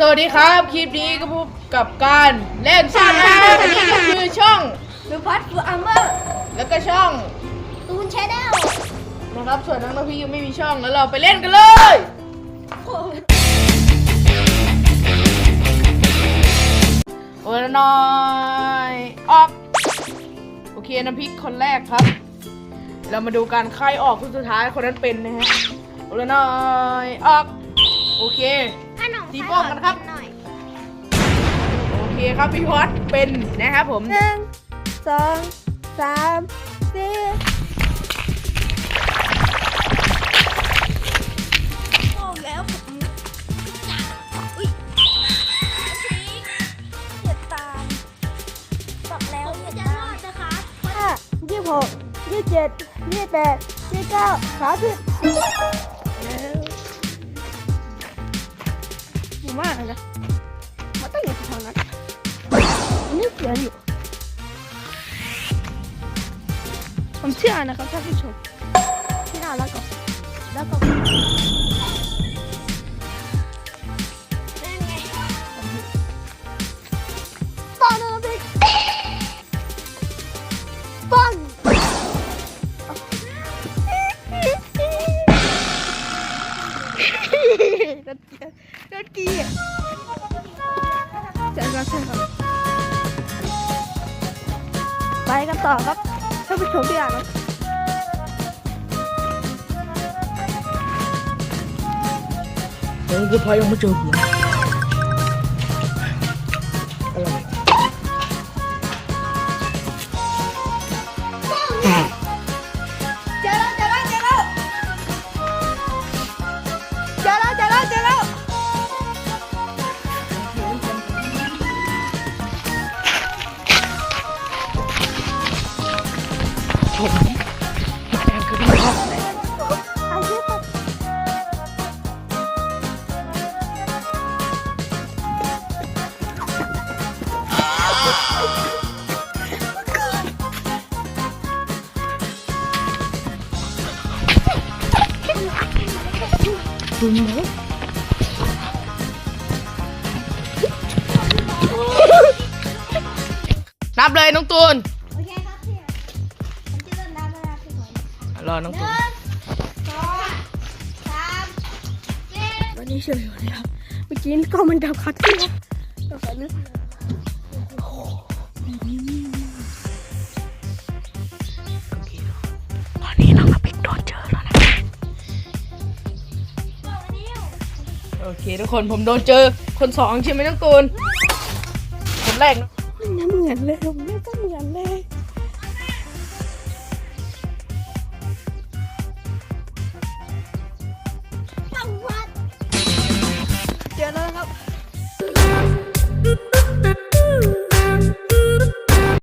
สวัสดีครับ คลิปนี้ก็พบกับการเล่นซ่อนหาอันนี้ก็คือช่องดูพัดฟูอัมเบอร์แล้วก็ช่องตูนแชนแนลนะครับส่วนน้องนพี่ยังไม่มีช่องแล้วเราไปเล่นกันเลยโอ้ยน้อยออกโอเคน้ำพริกคนแรกครับ เรามาดูการใครออกคนสุดท้ายคนนั้นเป็นนะฮะโอ้ยน้อยออกโอเคขนม ตีโป้งกันครับ หน่อยโอเคครับพี่พอดเป็นนะครับผม หนึ่งสองสามสี่โอ้แล้วผมจัดอุ้ยเหยียดตามบอกแล้วเหยียดตามนะคะห้ายี่สิบหกยี่สิบเจ็ดยี่สิบแปดยี่สิบเก้าสามสิบ นี่เขียอยู่ ผมเชื่อนะครับท่านผู้ชมที่น่ารักก็แล้วก็ปังนะพี่ปังรถเกียร์รถเกียร์ใช่ครับใช่ครับ ไปกันต่อครับท่านผู้ชมที่อ่านครับเฮ้ยคือพายังไม่เจอหั ชมแอบคือพี่ชอบอายุครับคุณหมอนับเลยน้องตูน รอน้องหตูนึ่นงสองสามสี่วันนี้เฉยเลยครับ เมื่อกี้ก็มันดับคัดขึ้นะเดี๋ยวขอนึกตอนนี้น้องพิกโดนเจอแล้วนะ โอเคทุกคนผมโดนเจอคนสองใช่ไหมน้องตูนคนแรกนะมันเหมือนเลยผมไม่ก็เหมือนเลย